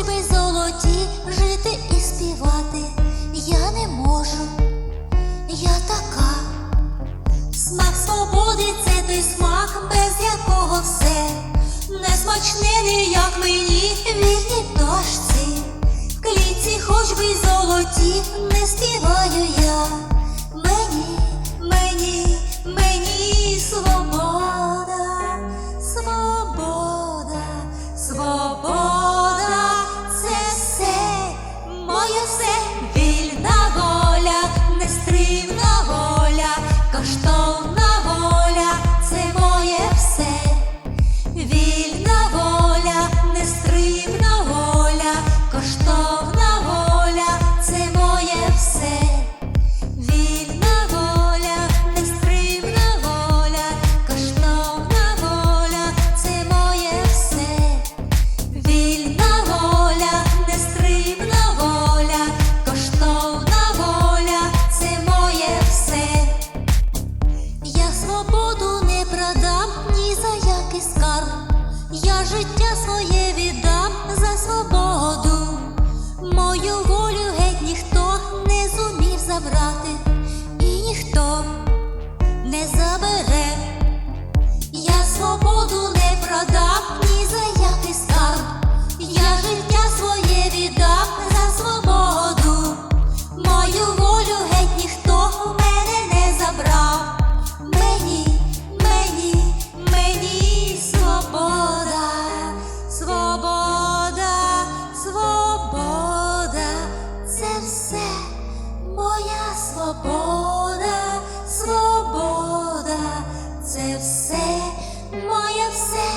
би золоті жити і співати я не можу, я така, смак свободи це той смак, без якого все не смачне ніяк ми. скарб, я життя своє віддам за свободу. Свобода, свобода, це все моє все.